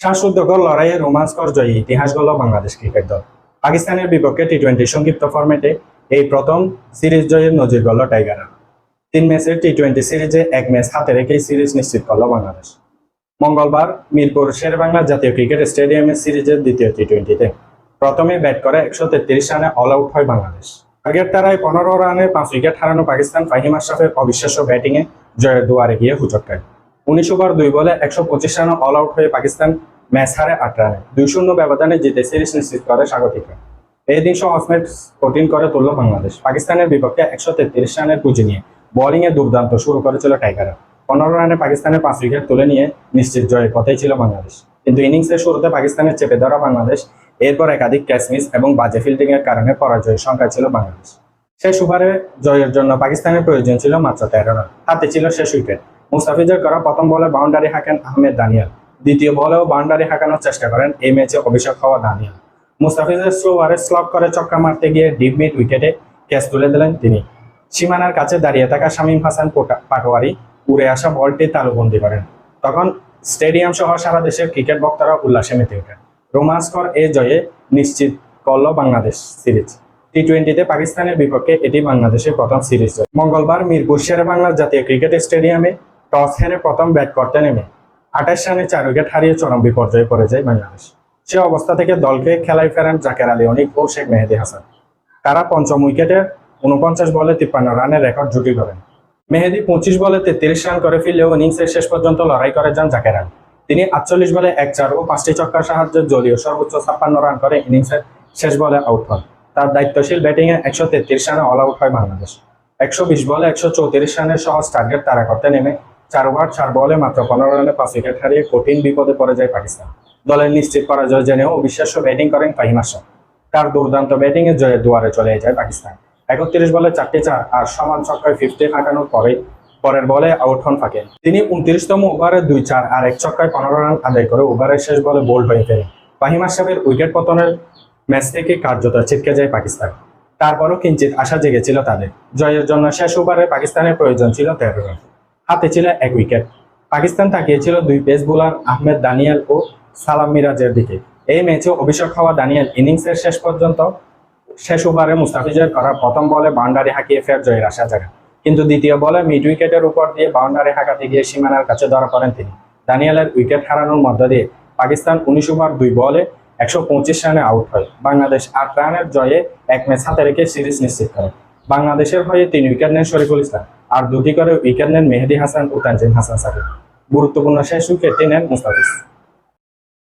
শ্বাসরুদ্ধকর লড়াইয়ে রোমাঞ্চকর জয়ী ইতিহাস গড়ল বাংলাদেশ ক্রিকেট দল। পাকিস্তানের বিপক্ষে টি টোয়েন্টি সংক্ষিপ্ত ফরম্যাটে এই প্রথম সিরিজ জয়ের নজির গড়ল টাইগাররা তিন ম্যাচের টি টোয়েন্টি সিরিজে এক ম্যাচ হাতে রেখেই সিরিজ নিশ্চিত করল বাংলাদেশ। মঙ্গলবার মিরপুর শেরবাংলা জাতীয় ক্রিকেট স্টেডিয়ামের সিরিজের দ্বিতীয় টি টোয়েন্টিতে প্রথমে ব্যাট করে একশো তেত্রিশ রানে অল আউট হয় বাংলাদেশ। আগের তারায় পনেরো রানে পাঁচ উইকেট হারানো পাকিস্তান ফাহিম আশরাফের অবিশ্বাস্য ব্যাটিংয়ে জয়ের দুয়ারে গিয়ে হুচট খায়। উনিশ ওভার দুই বলে একশো পঁচিশ রানে অল আউট হয়ে পাকিস্তান ম্যাচ হারে আট রানে দুই শূন্য ব্যবধানে জিতে সিরিজ নিশ্চিত করে স্বাগতিকরা। এই দিন সহ ম্যাচ কঠিন করে তুলল বাংলাদেশ। পাকিস্তানের বিপক্ষে একশো তেত্রিশ রানের পুঁজি নিয়ে বোলিং এ দুর্দান্ত শুরু করেছিল টাইগাররা। পনেরো রানে পাকিস্তানের পাঁচ উইকেট তুলে নিয়ে নিশ্চিত জয়ের কথাই ছিল বাংলাদেশ। কিন্তু ইনিংসের শুরুতে পাকিস্তানের চেপে ধরা বাংলাদেশ, এরপর একাধিক ক্যাচ মিস এবং বাজে ফিল্ডিং এর কারণে পরাজয়ের সংখ্যা ছিল বাংলাদেশ। শেষ ওভারে জয়ের জন্য পাকিস্তানের প্রয়োজন ছিল মাত্র তেরো রান। হাতে ছিল শেষ উইকেট মুস্তাফিজের করা প্রথম বলে বাউন্ডারি হাঁকেন আহমেদ দানিয়াল। দ্বিতীয় বলেও বাউন্ডারি হাঁকানোর চেষ্টা করেন এই ম্যাচে অভিষেক হওয়া দানিয়াল। মুস্তাফিজের স্লো ওভারে স্লক করে চক্কা মারতে গিয়ে ডিপ মিড উইকেটে ক্যাচ তুলে দিলেন তিনি। সীমানার কাছে দাঁড়িয়ে থাকা শামীম হাসান পোটা- পাটোয়ারি উড়ে আসা বলটি তালুবন্দি করেন। তখন স্টেডিয়াম সহ সারা দেশের ক্রিকেট ভক্তরা উল্লাসে মেতে ওঠেন। রোমাঞ্চকর এ জয়ে নিশ্চিত করল বাংলাদেশ সিরিজ। টি টোয়েন্টিতে পাকিস্তানের বিপক্ষে এটি বাংলাদেশের প্রথম সিরিজ মঙ্গলবার মিরপুর শেরে বাংলা জাতীয় ক্রিকেট স্টেডিয়ামে টস হেরে প্রথম ব্যাট করতে নেমে আঠাশ রানে চার উইকেট হারিয়ে চরম বিপর্যয়ে পড়ে যায় বাংলাদেশ। সে অবস্থা থেকে দলকে খেলায় ফেরান জাকের আলী অনিক ও শেখ মেহেদি হাসান। তারা পঞ্চম উইকেটে উনপঞ্চাশ বলে তিপ্পান্ন রানের রেকর্ড জুটি করেন মেহেদি পঁচিশ বলে তেত্রিশ রান করে ফিরলেও ইনিংসের শেষ পর্যন্ত লড়াই করে যান জাকের আলী। তিনি আটচল্লিশ বলে এক চার ও পাঁচটি চক্কার সাহায্যে দলীয় সর্বোচ্চ ছাপ্পান্ন রান করে ইনিংসের শেষ বলে আউট হন। তার দায়িত্বশীল ব্যাটিংয়ে একশো তেত্রিশ রানে অল আউট হয় বাংলাদেশ। একশো বিশ বলে একশো চৌত্রিশ রানের সহজ টার্গেট তারা করতে নেমে চার ওভার চার বলে মাত্র পনেরো রানে পাঁচ উইকেট হারিয়ে কঠিন বিপদে পড়ে যায় পাকিস্তান। দলের নিশ্চিত পরাজয় জেনেও অবিশ্বাস্য ব্যাটিং করেন ফাহিম আশরাফ তার দুর্দান্ত ব্যাটিং এর জয়ের দুয়ারে চলে যায় পাকিস্তান। একত্রিশ বলে চারটি চার আর সমান ছক্কায় ফিফটি ফাঁকানোর পরে পরের বলে আউট হন ফাঁকেন তিনি উনত্রিশতম ওভারে দুই চার আর এক ছক্কায় পনেরো রান আদায় করে ওভারের শেষ বলে বোল্ড হয়ে ফেলেন ফাহিম আশরাফের উইকেট পতনের ম্যাচ থেকে কার্যত ছিটকে যায় পাকিস্তান। তারপরও কিঞ্চিত আশা জেগেছিল তাদের। জয়ের জন্য শেষ ওভারে পাকিস্তানের প্রয়োজন ছিল তেরো রান। হাতে ছিল এক উইকেট। পাকিস্তান তাকিয়েছিল দুই পেস বোলার আহমেদ দানিয়াল ও সালাম মিরাজের দিকে। এই ম্যাচে অভিষেক হওয়া দানিয়াল ইনিংসের শেষ পর্যন্ত শেষ ওভারে মুস্তাফিজের করা প্রথম বলে বাউন্ডারি হাঁকিয়ে ফের জয়ের আশা জাগান। কিন্তু দ্বিতীয় বলে মিড উইকেটের উপর দিয়ে বাউন্ডারি হাঁকাতে গিয়ে সীমানার কাছে ধরা পড়েন তিনি। দানিয়ালের উইকেট হারানোর মধ্য দিয়ে পাকিস্তান উনিশ ওভার দুই বলে একশো পঁচিশ রানে আউট হয়। বাংলাদেশ আট রানের জয়ে এক ম্যাচ হাতে রেখে সিরিজ নিশ্চিত করে। বাংলাদেশের হয়ে তিন উইকেট নেন শরীফুল ইসলাম আর দুটি করে উইকেট নেন মেহেদি হাসান ও তানজিম হাসান সাকিব। গুরুত্বপূর্ণ শেষ উইকেটটি নেন মুস্তাফিজ।